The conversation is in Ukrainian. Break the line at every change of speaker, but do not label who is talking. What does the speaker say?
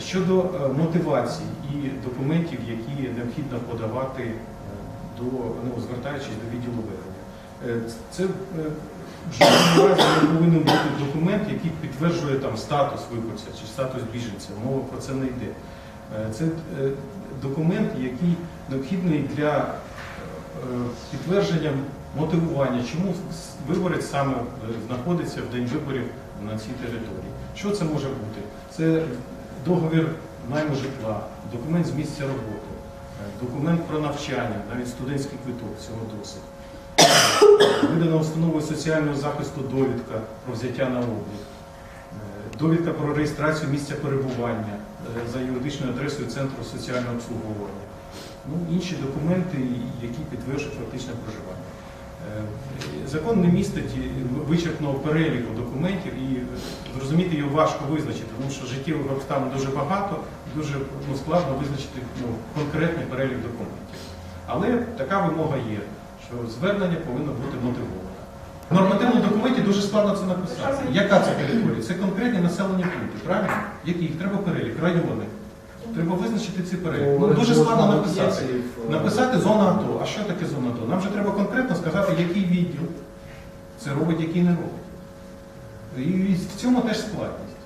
Щодо е, мотивації і документів, які необхідно подавати е, до ну, звертаючись до відділу ведення. Е, Це в жодному разі не повинен бути документ, який підтверджує там статус виборця чи статус біженця. Мова про це не йде. Це документ, який необхідний для підтвердження мотивування, чому виборець саме знаходиться в день виборів на цій території. Що це може бути? Це договір найму житла, документ з місця роботи, е, документ про навчання, навіть студентський квиток, цього досить. Видана установою соціального захисту довідка про взяття на облік, Е, довідка про реєстрацію місця перебування е, за юридичною адресою Центру соціального обслуговування. Ну, інші документи, які підтверджують фактичне проживання. Закон не містить вичерпного переліку документів і зрозуміти його важко визначити, тому що життєвих обставин дуже багато, дуже ну, складно визначити ну, конкретний перелік документів. Але така вимога є, що звернення повинно бути мотивоване. В нормативному документі дуже складно це написати. Яка це територія? Це конкретні населені пункти, правильно? Які їх треба перелік, райони. Треба визначити ці переліки. Ну, дуже складно написати. Написати зона АТО. А що таке зона АТО? Нам же треба конкретно сказати, який відділ це робить, який не робить. І в цьому теж складність.